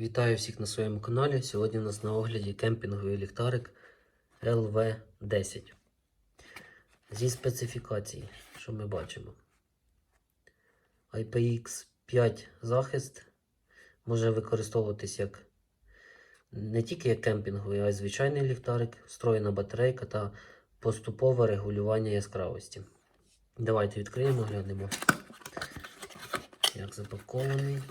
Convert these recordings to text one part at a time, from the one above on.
Вітаю всіх на своєму каналі. Сьогодні у нас на огляді кемпінговий ліхтарик LV10. Зі специфікацій, що ми бачимо. IPX5 захист може використовуватись як не тільки як кемпінговий, а й звичайний ліхтарик, встроєна батарейка та поступове регулювання яскравості. Давайте відкриємо, глянемо, як запакований.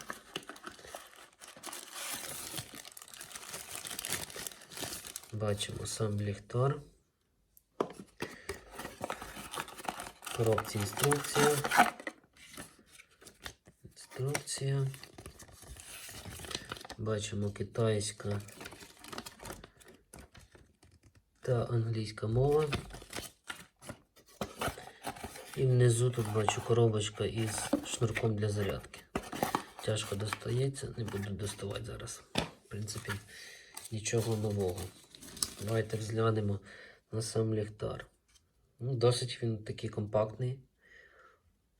Бачимо сам ліхтар. Коробці інструкція. Інструкція. Бачимо китайська та англійська мова. І внизу тут бачу коробочка із шнурком для зарядки. Тяжко достається, не буду доставати зараз. В принципі, нічого нового. Давайте взглянемо на сам ліхтар. Ну, Досить він такий компактний.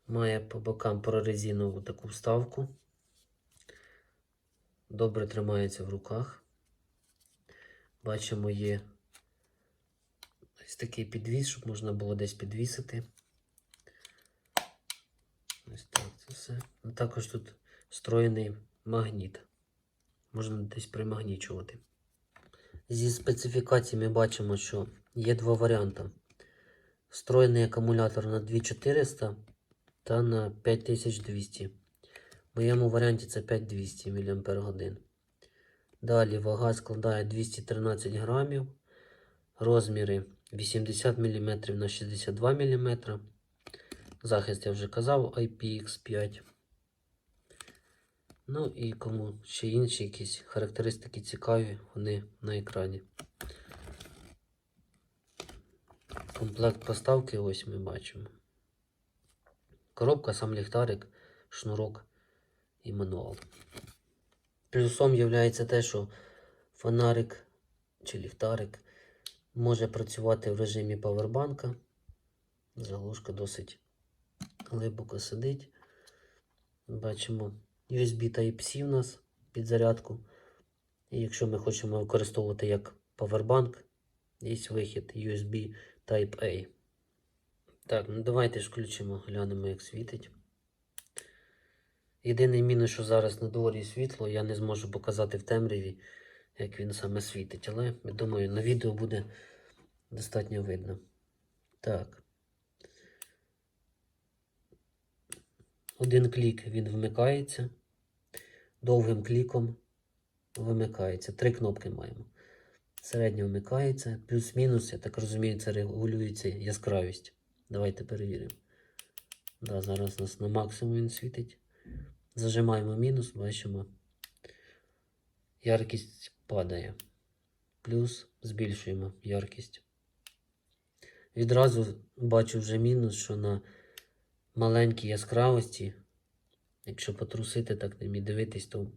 Має по бокам прорезинову таку вставку. Добре тримається в руках. Бачимо, є ось такий підвіс, щоб можна було десь підвісити. Ось так це все. Також тут встроєний магніт. Можна десь примагнічувати. Зі специфікацій ми бачимо, що є два варіанти. Встроєний акумулятор на 2400 та на 5200. В моєму варіанті це 5200 мАч. Далі вага складає 213 грамів. Розміри 80 мм на 62 мм. Захист я вже казав IPX5. Ну і кому ще інші якісь характеристики цікаві, вони на екрані. Комплект поставки ось ми бачимо. Коробка, сам ліхтарик, шнурок і мануал. Плюсом є те, що фонарик чи ліхтарик може працювати в режимі павербанка. Заглушка досить глибоко сидить. Бачимо. USB Type-C у нас під зарядку. І якщо ми хочемо використовувати як Powerbank, є вихід USB Type-A. Так, ну давайте ж включимо, глянемо, як світить. Єдиний мінус, що зараз на дворі світло, я не зможу показати в темряві, як він саме світить. Але я думаю, на відео буде достатньо видно. Так. Один клік він вмикається. Довгим кліком вимикається. Три кнопки маємо. Середньо вмикається. Плюс-мінус, я так розумію, це регулюється яскравість. Давайте перевіримо. Да, Зараз нас на максимум він світить. Зажимаємо мінус, бачимо. Яркість падає. Плюс збільшуємо яркість. Відразу бачу вже мінус, що на маленькій яскравості, якщо потрусити так ним і дивитись, то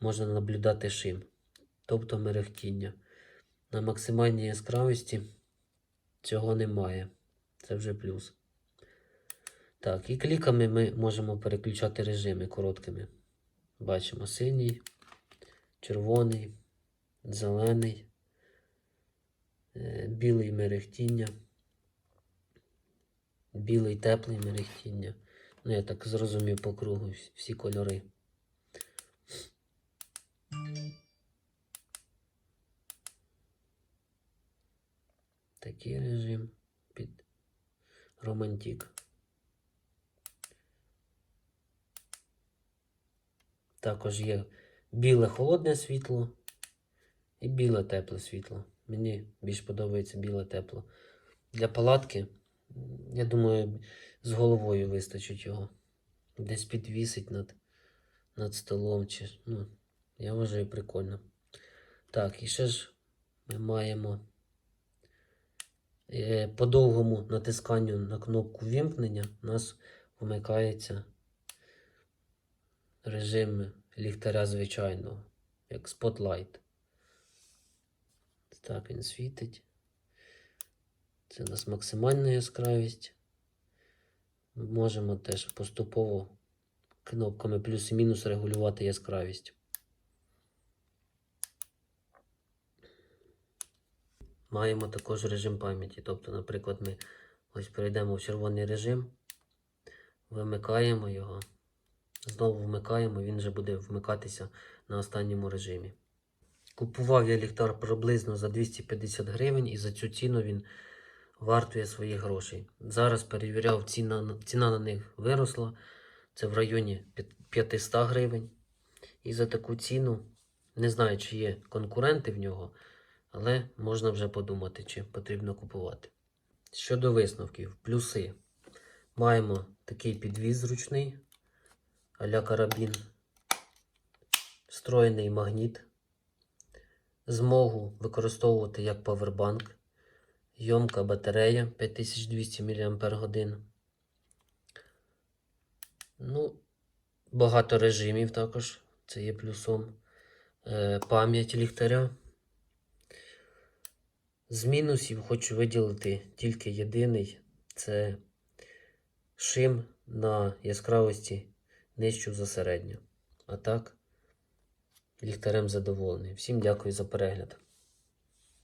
можна наблюдати шим, тобто мерехтіння. На максимальній яскравості цього немає. Це вже плюс. Так, і кліками ми можемо переключати режими короткими. Бачимо синій, червоний, зелений, е, білий мерехтіння. Білий теплий мерехтіння. Ну, я так зрозумів по кругу всі- кольори. Такий режим під романтик. Також є біле холодне світло і біле тепле світло. Мені більш подобається біле тепло. Для палатки, я думаю, з головою вистачить його. Десь підвісить над, над столом. Чи, ну, я вважаю прикольно. Так, і ще ж ми маємо е, по довгому натисканню на кнопку вімкнення у нас вмикається режим ліхтаря звичайного, як Spotlight. Так він світить. Це у нас максимальна яскравість. Ми можемо теж поступово кнопками плюс і мінус регулювати яскравість. Маємо також режим пам'яті. Тобто, наприклад, ми ось перейдемо в червоний режим, вимикаємо його, знову вмикаємо, він вже буде вмикатися на останньому режимі. Купував я ліхтар приблизно за 250 гривень і за цю ціну він вартує своїх грошей. Зараз перевіряв, ціна, на- ціна на них виросла. Це в районі 500 гривень. І за таку ціну не знаю, чи є конкуренти в нього, але можна вже подумати, чи потрібно купувати. Щодо висновків, плюси. Маємо такий підвіз зручний, а-ля карабін, встроєний магніт, змогу використовувати як павербанк, йомка батарея 5200 мАч. Ну, багато режимів також, це є плюсом. Е, пам'ять ліхтаря. З мінусів хочу виділити тільки єдиний це шим на яскравості нижчу за середню. А так, ліхтарем задоволений. Всім дякую за перегляд.